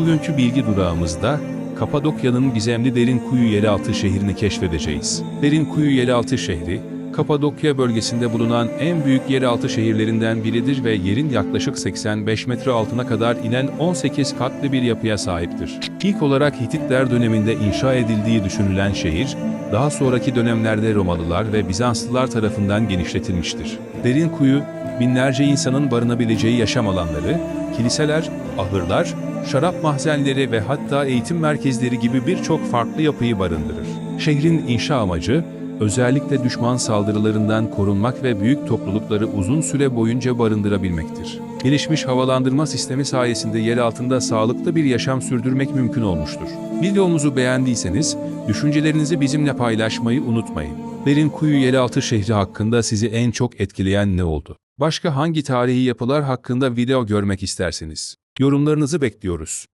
Bugünkü bilgi durağımızda Kapadokya'nın gizemli derin kuyu yeraltı şehrini keşfedeceğiz. Derin kuyu yeraltı şehri, Kapadokya bölgesinde bulunan en büyük yeraltı şehirlerinden biridir ve yerin yaklaşık 85 metre altına kadar inen 18 katlı bir yapıya sahiptir. İlk olarak Hititler döneminde inşa edildiği düşünülen şehir, daha sonraki dönemlerde Romalılar ve Bizanslılar tarafından genişletilmiştir. Derin kuyu, binlerce insanın barınabileceği yaşam alanları, kiliseler, ahırlar, şarap mahzenleri ve hatta eğitim merkezleri gibi birçok farklı yapıyı barındırır. Şehrin inşa amacı, özellikle düşman saldırılarından korunmak ve büyük toplulukları uzun süre boyunca barındırabilmektir. Gelişmiş havalandırma sistemi sayesinde yer altında sağlıklı bir yaşam sürdürmek mümkün olmuştur. Videomuzu beğendiyseniz, düşüncelerinizi bizimle paylaşmayı unutmayın. Derin Kuyu Yeraltı şehri hakkında sizi en çok etkileyen ne oldu? Başka hangi tarihi yapılar hakkında video görmek istersiniz? Yorumlarınızı bekliyoruz.